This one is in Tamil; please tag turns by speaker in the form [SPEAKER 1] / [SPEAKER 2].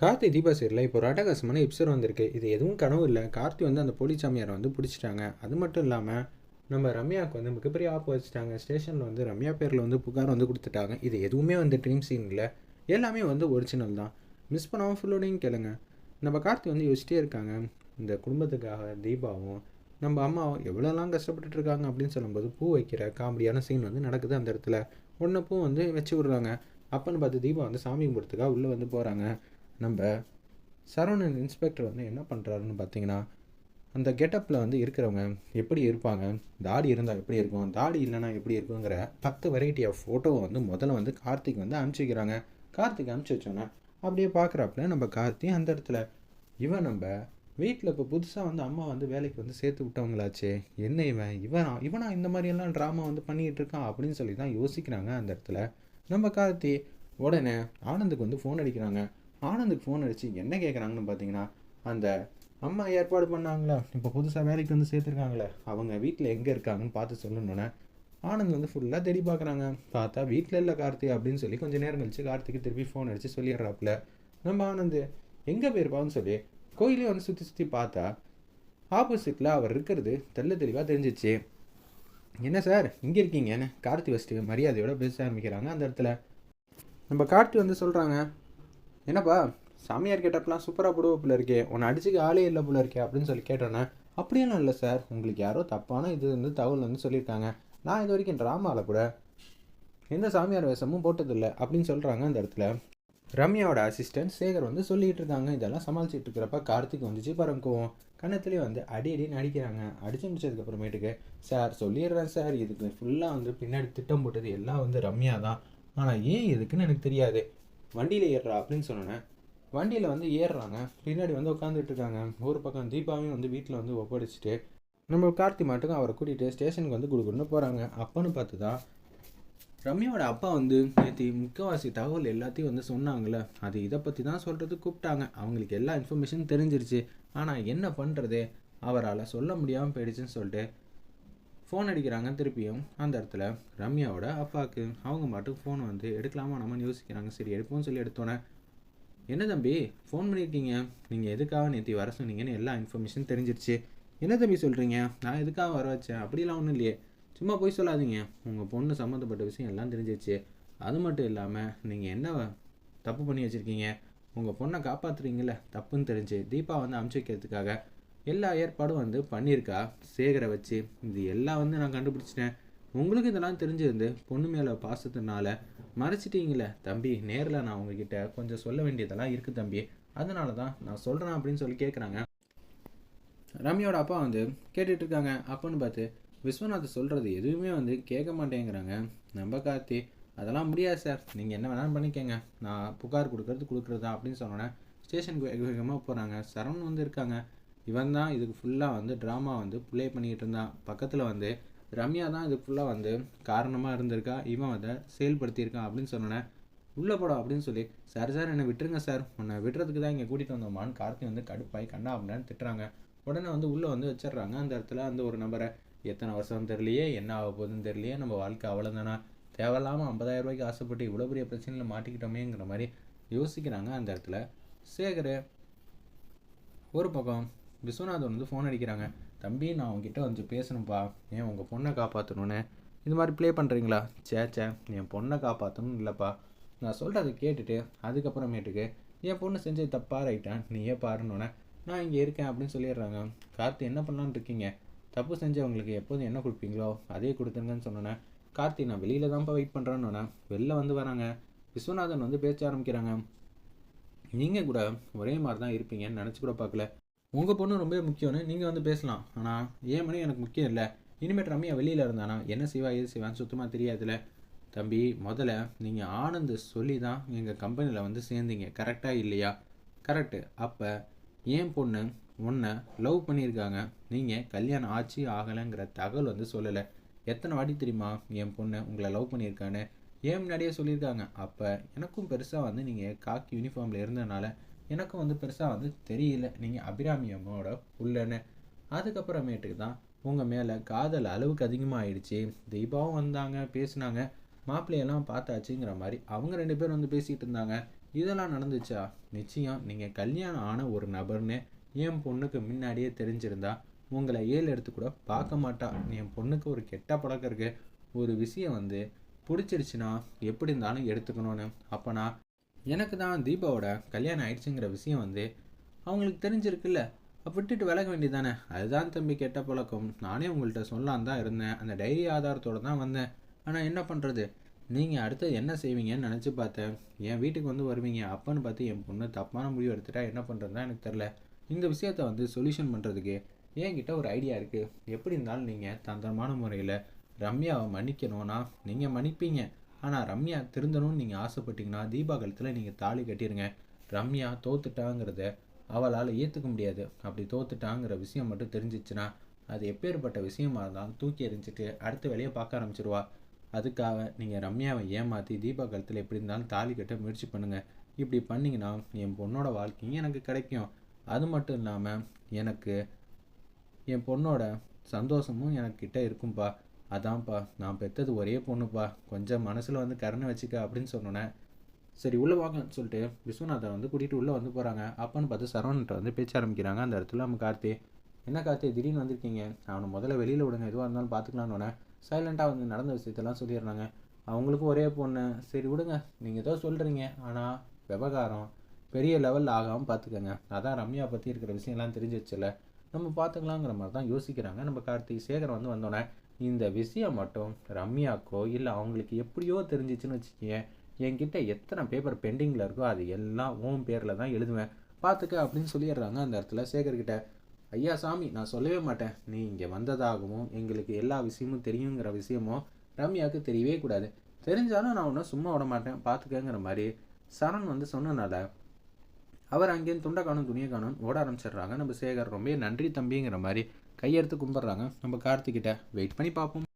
[SPEAKER 1] கார்த்தி தீபா இப்போ ஒரு அட்டகாசமான எபிசோட் வந்திருக்கு. இது எதுவும் கனவு இல்லை. கார்த்தி வந்து அந்த போலிச்சாமியாரை வந்து பிடிச்சிட்டாங்க. அது மட்டும் இல்லாமல் நம்ம ரம்யாவுக்கு வந்து மிகப்பெரிய ஆப்பு வச்சுட்டாங்க. ஸ்டேஷனில் வந்து ரம்யா பேரில் வந்து புகார் வந்து கொடுத்துட்டாங்க. இது எதுவுமே வந்து ட்ரீம் சீனில் எல்லாமே வந்து ஒரிஜினல் தான். மிஸ் பண்ணாமல் ஃபுல்லோடையும் கேளுங்க. நம்ம கார்த்தி வந்து யோசிச்சிட்டே இருக்காங்க. இந்த குடும்பத்துக்காக தீபாவும் நம்ம அம்மாவும் எவ்வளோலாம் கஷ்டப்பட்டுட்டு இருக்காங்க அப்படின்னு சொல்லும்போது பூ வைக்கிற காமெடியான சீன் வந்து நடக்குது அந்த இடத்துல. உடனே பூ வந்து வச்சு விடுறாங்க. அப்பன்னு பார்த்து தீபா வந்து சாமி கும்பிட்றதுக்காக உள்ளே வந்து போகிறாங்க நம்ம சரவணன் இன்ஸ்பெக்டர் வந்து என்ன பண்ணுறாருன்னு பார்த்தீங்கன்னா அந்த கெட்டப்பில் வந்து இருக்கிறவங்க எப்படி இருப்பாங்க தாடி இருந்தால் எப்படி இருக்கும் தாடி இல்லைன்னா எப்படி இருக்குங்கிற பத்து வெரைட்டி ஆஃப் ஃபோட்டோவை வந்து முதல்ல வந்து கார்த்திக் வந்து அனுப்பிச்சிக்கிறாங்க. கார்த்திக் அனுப்பிச்சி வச்சோன்னே அப்படியே பார்க்குறாப்புல நம்ம கார்த்தி அந்த இடத்துல இவன் நம்ம வீட்டில் இப்போ புதுசாக வந்து அம்மா வந்து வேலைக்கு வந்து சேர்த்து விட்டவங்களாச்சே என்ன இவன் இவனா இவனா இந்த மாதிரியெல்லாம் ட்ராமா வந்து பண்ணிகிட்டு இருக்கான் அப்படின்னு சொல்லி தான் யோசிக்கிறாங்க அந்த இடத்துல. நம்ம கார்த்தி உடனே ஆனந்துக்கு வந்து ஃபோன் அடிக்கிறாங்க. ஆனந்துக்கு ஃபோன் அடித்து என்ன கேட்குறாங்கன்னு பார்த்தீங்கன்னா அந்த அம்மா ஏற்பாடு பண்ணாங்களா? இப்போ புதுசாக வேலைக்கு வந்து சேர்த்துருக்காங்களே. அவங்க வீட்டில் எங்கே இருக்காங்கன்னு பார்த்து சொல்லணுன்னே ஆனந்த் வந்து ஃபுல்லாக தேடி பார்க்குறாங்க பார்த்தா வீட்டில் இல்லை கார்த்தி அப்படின்னு சொல்லி கொஞ்சம் நேரம் கழிச்சு கார்த்திக்கு திருப்பி ஃபோன் அடித்து சொல்லிடுறாப்புல. நம்ம ஆனந்த் எங்கே போயிருப்பான்னு சொல்லி கோயிலே வந்து சுற்றி சுற்றி பார்த்தா ஆப்போசிட்டில் அவர் இருக்கிறது தெல்ல தெளிவாக தெரிஞ்சிச்சு. என்ன சார் இங்கே இருக்கீங்கன்னு கார்த்தி ஃபஸ்ட்டு மரியாதையோட பேச ஆரம்பிக்கிறாங்க அந்த இடத்துல. நம்ம கார்த்தி வந்து சொல்கிறாங்க என்னப்பா சாமியார் கேட்டப்பெல்லாம் சூப்பராக போடுவோப்பில் இருக்கே உன்னை அடிச்சுக்க ஆளே இல்லை போல இருக்கே அப்படின்னு சொல்லி கேட்டோன்னே அப்படியெல்லாம் இல்லை சார் உங்களுக்கு யாரோ தப்பான இது வந்து தகவல் வந்து சொல்லியிருக்காங்க. நான் இது வரைக்கும் ட்ராமாவில் கூட எந்த சாமியார் வேஷமும் போட்டதில்லை அப்படின்னு சொல்கிறாங்க அந்த இடத்துல. ரம்யாவோட அசிஸ்டன்ட் சேகர் வந்து சொல்லிகிட்டு இருக்காங்க. இதெல்லாம் சமாளிச்சுட்டு இருக்கிறப்ப கார்த்திக் வந்துச்சு பரங்குவோம் கண்ணத்துலேயே வந்து அடி அடி நடிக்கிறாங்க அடிச்சு முடிச்சதுக்கப்புறமேட்டுக்கு சார் சொல்லிடுறேன் சார். இதுக்கு ஃபுல்லாக வந்து பின்னாடி திட்டம் போட்டது எல்லாம் வந்து ரம்யா தான். ஆனால் ஏன் எதுக்குன்னு எனக்கு தெரியாது. வண்டியில் ஏறுறா அப்படின்னு சொன்னேன் வண்டியில் வந்து ஏறுறாங்க. பின்னாடி வந்து உட்காந்துட்டு இருக்காங்க. ஒரு பக்கம் தீபாவையும் வந்து வீட்டில் வந்து ஒப்படைச்சிட்டு நம்ம கார்த்தி மாட்டுக்கும் அவரை கூட்டிகிட்டு ஸ்டேஷனுக்கு வந்து கொடுக்குன்னு போகிறாங்க அப்போன்னு பார்த்து தான் ரம்யாவோட அப்பா வந்து நேற்று முக்கியவாசி தகவல் எல்லாத்தையும் வந்து சொன்னாங்களே அது இதை பற்றி தான் சொல்கிறது கூப்பிட்டாங்க. அவங்களுக்கு எல்லா இன்ஃபர்மேஷனும் தெரிஞ்சிருச்சு. ஆனால் என்ன பண்ணுறது அவரால் சொல்ல முடியாமல் போயிடுச்சுன்னு சொல்லிட்டு ஃபோன் அடிக்கிறாங்க திருப்பியும். அந்த இடத்துல ரம்யாவோட அப்பாவுக்கு அவங்க மட்டும் ஃபோன் வந்து எடுக்கலாமா? நம்ம யோசிக்கிறாங்க. சரி எடுப்போம்னு சொல்லி எடுத்தோன்னே என்ன தம்பி ஃபோன் பண்ணியிருக்கீங்க? நீங்கள் எதுக்காக நேற்று வர சொன்னீங்கன்னு எல்லா இன்ஃபர்மேஷன் தெரிஞ்சிருச்சு. என்ன தம்பி சொல்கிறீங்க நான் எதுக்காக வர வச்சேன்? அப்படிலாம் ஒன்றும் இல்லையே. சும்மா போய் சொல்லாதீங்க. உங்கள் பொண்ணு சம்மந்தப்பட்ட விஷயம் எல்லாம் தெரிஞ்சிருச்சு. அது மட்டும் இல்லாமல் நீங்கள் என்ன தப்பு பண்ணி வச்சுருக்கீங்க? உங்கள் பொண்ணை காப்பாற்றுறீங்கள தப்புன்னு தெரிஞ்சு தீபா வந்து அமுச்சு வைக்கிறதுக்காக எல்லா ஏற்பாடும் வந்து பண்ணியிருக்கா? சேகரை வச்சு. இது எல்லாம் வந்து நான் கண்டுபிடிச்சிட்டேன். உங்களுக்கு இதெல்லாம் தெரிஞ்சிருந்து பொண்ணு மேலே பாசத்தினால மறைச்சிட்டீங்களே. தம்பி நேரில் நான் உங்ககிட்ட கொஞ்சம் சொல்ல வேண்டியதெல்லாம் இருக்குது தம்பி. அதனால தான் நான் சொல்கிறேன் அப்படின்னு சொல்லி கேட்குறாங்க ரம்யோட அப்பா வந்து கேட்டுட்டு இருக்காங்க. அப்பன்னு பார்த்து விஸ்வநாத் சொல்கிறது எதுவுமே வந்து கேட்க மாட்டேங்கிறாங்க. நம்ம கார்த்தி அதெல்லாம் முடியாது சார். நீங்கள் என்ன வேணாலும் பண்ணிக்கங்க. நான் புகார் கொடுக்கறது கொடுக்குறது தான் அப்படின்னு சொன்னோன்னே ஸ்டேஷனுக்கு வேக வேகமாக போகிறாங்க சரவணன் வந்து இருக்காங்க. இவன் தான் இதுக்கு ஃபுல்லாக வந்து ட்ராமா வந்து ப்ளே பண்ணிக்கிட்டு இருந்தான். பக்கத்தில் வந்து ரம்யா தான் இதுக்கு ஃபுல்லாக வந்து காரணமாக இருந்திருக்கா இவன் அதை செயல்படுத்தியிருக்கான் அப்படின்னு சொன்னேன் உள்ளே போடும் அப்படின்னு சொல்லி சார் சார் என்னை விட்டுருங்க சார். உன்னை விட்டுறதுக்கு தான் இங்கே கூட்டிகிட்டு வந்தோமான்னு கார்த்தி வந்து கடுப்பாய் கண்ணா அப்படின்னு திட்டுறாங்க. உடனே வந்து உள்ளே வந்து வச்சிடுறாங்க. அந்த இடத்துல அந்த ஒரு நம்பரை எத்தனை வருஷம் தெரியலையே என்ன ஆக போகுதுன்னு தெரியலையே நம்ம வாழ்க்கை அவ்வளோதானா தேவையில்லாமல் ஐம்பதாயிரம் ரூபாய்க்கு ஆசைப்பட்டு இவ்வளோ பெரிய பிரச்சனையில் மாட்டிக்கிட்டோமேங்கிற மாதிரி யோசிக்கிறாங்க அந்த இடத்துல. சேகர் ஒரு பக்கம் விஸ்வநாதன் வந்து ஃபோன் அடிக்கிறாங்க. தம்பி நான் உங்ககிட்ட வந்து பேசணும்ப்பா ஏன் உங்கள் பொண்ணை காப்பாற்றணுன்னு இது மாதிரி ப்ளே பண்ணுறீங்களா சே சே என் பொண்ணை காப்பாற்றணும் இல்லைப்பா. நான் சொல்கிறத கேட்டுட்டு அதுக்கப்புறமேட்டுக்கு என் பொண்ணு செஞ்சது தப்பாக ரைட்டான் நீயே பாருன்னொன்னே நான் இங்கே இருக்கேன் அப்படின்னு சொல்லிடுறாங்க. கார்த்தி என்ன பண்ணலான்னு இருக்கீங்க? தப்பு செஞ்சவங்களுக்கு எப்போதும் என்ன கொடுப்பீங்களோ அதே கொடுத்துருங்கன்னு சொன்னோன்னே கார்த்தி நான் வெளியில் தான்ப்பா வெயிட் பண்ணுறேன்னு வெளில வந்து வராங்க. விஸ்வநாதன் வந்து பேச்ச ஆரம்பிக்கிறாங்க. நீங்கள் கூட ஒரே மாதிரி தான் இருப்பீங்கன்னு நினச்சி கூட பார்க்கல. உங்கள் பொண்ணு ரொம்ப முக்கியம்னு நீங்கள் வந்து பேசலாம். ஆனால் ஏன் மணி எனக்கு முக்கியம் இல்லை? இனிமேட் ரம்யா வெளியில் இருந்தானா? என்ன செய்வா எது செய்வான்னு சுத்தமாக தெரியாதுல்ல. தம்பி முதல்ல நீங்கள் ஆனந்த் சொல்லி தான் எங்கள் கம்பெனியில் வந்து சேர்ந்தீங்க. கரெக்டாக இல்லையா? கரெக்டு. அப்போ ஏன் பொண்ணு உன்னை லவ் பண்ணியிருக்காங்க. நீங்கள் கல்யாணம் ஆச்சு ஆகலைங்கிற தகவல் வந்து சொல்லலை. எத்தனை வாட்டி தெரியுமா என் பொண்ணு உங்களை லவ் பண்ணியிருக்கான்னு? ஏன் முன்னாடியே சொல்லியிருக்காங்க. அப்போ எனக்கும் பெருசாக வந்து நீங்கள் காக்கி யூனிஃபார்மில் இருந்ததுனால எனக்கும் வந்து பெருசாக வந்து தெரியல. நீங்கள் அபிராமி அம்மாவோட உள்ளன்னு அதுக்கப்புறமேட்டுக்கு தான் உங்கள் மேலே காதல் அளவுக்கு அதிகமாகிடுச்சு தீபாவும் வந்தாங்க பேசினாங்க. மாப்பிள்ளையெல்லாம் பார்த்தாச்சுங்கிற மாதிரி அவங்க ரெண்டு பேரும் வந்து பேசிகிட்டு இருந்தாங்க. இதெல்லாம் நடந்துச்சா? நிச்சயம் நீங்கள் கல்யாணம் ஆன ஒரு நபர்னு என் பொண்ணுக்கு முன்னாடியே தெரிஞ்சிருந்தா உங்களை ஏழு எடுத்து கூட பார்க்க மாட்டா. என் பொண்ணுக்கு ஒரு கெட்ட பழக்கம் இருக்கு. ஒரு விஷயம் வந்து பிடிச்சிருச்சுன்னா எப்படி இருந்தாலும் எடுத்துக்கணும்னு. அப்போனா எனக்கு தான் தீபாவோட கல்யாணம் ஆயிடுச்சுங்கிற விஷயம் வந்து அவங்களுக்கு தெரிஞ்சிருக்குல்ல. விட்டுட்டு விலக வேண்டியதானே அதுதான் தம்பி கெட்ட பழக்கம். நானே உங்கள்கிட்ட சொல்லலாம் தான் இருந்தேன். அந்த டைரி ஆதாரத்தோடு தான் வந்தேன். ஆனால் என்ன பண்ணுறது நீங்கள் அடுத்தது என்ன செய்வீங்கன்னு நினச்சி பார்த்தேன். என் வீட்டுக்கு வந்து வருவீங்க. அப்பன்னு பார்த்து என் பொண்ணு தப்பான முடிவு எடுத்துட்டா என்ன பண்ணுறதுதான் எனக்கு தெரில இந்த விஷயத்த வந்து சொல்யூஷன் பண்ணுறதுக்கு என்கிட்ட ஒரு ஐடியா இருக்குது எப்படி இருந்தாலும் நீங்கள் தந்திரமான முறையில் ரம்யாவை மன்னிக்கணும்னா நீங்கள் மன்னிப்பீங்க. ஆனால் ரம்யா திருந்தணும்னு நீங்கள் ஆசைப்பட்டீங்கன்னா தீபா கழுத்தில் நீங்கள் தாலி கட்டிடுங்க ரம்யா தோத்துட்டாங்கிறத அவளால் ஏற்றுக்க முடியாது. அப்படி தோத்துட்டாங்கிற விஷயம் மட்டும் தெரிஞ்சிச்சுன்னா அது எப்பேற்பட்ட விஷயமா இருந்தாலும் தூக்கி எறிஞ்சிட்டு அடுத்த வேலையை பார்க்க ஆரம்பிச்சிருவா. அதுக்காக நீங்கள் ரம்யாவை ஏமாற்றி தீபா கழுத்தில் எப்படி இருந்தாலும் தாலி கட்ட முயற்சி பண்ணுங்கள் இப்படி பண்ணிங்கன்னா என் பொண்ணோட வாழ்க்கையும் எனக்கு கிடைக்கும். அது மட்டும் இல்லாமல் எனக்கு என் பொண்ணோட சந்தோஷமும் எனக்கிட்ட இருக்கும்பா. அதான்ப்பா நான் பெற்றது ஒரே பொண்ணுப்பா. கொஞ்சம் மனசில் வந்து கருணை வச்சுக்க அப்படின்னு சொன்னோன்னே சரி உள்ளே வாங்கன்னு சொல்லிட்டு விஸ்வநாதன் வந்து கூட்டிகிட்டு உள்ளே வந்து போகிறாங்க அப்பன்னு பார்த்து சரவணன்ட்ட வந்து பேச்ச ஆரம்பிக்கிறாங்க அந்த இடத்துல நம்ம கார்த்தி. என்ன கார்த்தி திடீர்னு வந்திருக்கீங்க? அவனை முதல்ல வெளியில் விடுங்க எதுவாக இருந்தாலும் பார்த்துக்கலான்னு சைலண்ட்டாக வந்து நடந்த விஷயத்தெல்லாம் சொல்லிடுறாங்க. அவங்களுக்கும் ஒரே பொண்ணு. சரி விடுங்க. நீங்கள் ஏதோ சொல்கிறீங்க ஆனால் விவகாரம் பெரிய லெவலில் ஆகாமல் பார்த்துக்கோங்க. அதான் ரம்யா பற்றி இருக்கிற விஷயம்லாம் தெரிஞ்சிச்சுல நம்ம பார்த்துக்கலாங்கிற மாதிரி தான் யோசிக்கிறாங்க நம்ம கார்த்தி. சேகர் வந்து வந்தோடனே இந்த விஷயம் மட்டும் ரம்யாக்கோ இல்லை அவங்களுக்கு எப்படியோ தெரிஞ்சிச்சுன்னு வச்சுக்கேன் என்கிட்ட எத்தனை பேப்பர் பெண்டிங்கில் இருக்கோ அது எல்லாம் ஓம் பேரில் தான் எழுதுவேன். பார்த்துக்க அப்படின்னு சொல்லிடுறாங்க அந்த இடத்துல சேகர்கிட்ட. ஐயா சாமி நான் சொல்லவே மாட்டேன். நீ இங்கே வந்ததாகவும் எங்களுக்கு எல்லா விஷயமும் தெரியுங்கிற விஷயமும் ரம்யாவுக்கு தெரியவே கூடாது. தெரிஞ்சாலும் நான் ஒன்றும் சும்மா விட மாட்டேன். பார்த்துக்கங்கிற மாதிரி சரண் வந்து சொன்னனால அவர் அங்கேருந்து துண்டை காணும் துணியை காணும் ஓட ஆரம்பிச்சிடுறாங்க. நம்ம சேகர் ரொம்ப நன்றி தம்பிங்கிற மாதிரி கையெடுத்து கும்பிட்றாங்க. நம்ம கார்த்திகிட்ட வெயிட் பண்ணி பார்ப்போம்.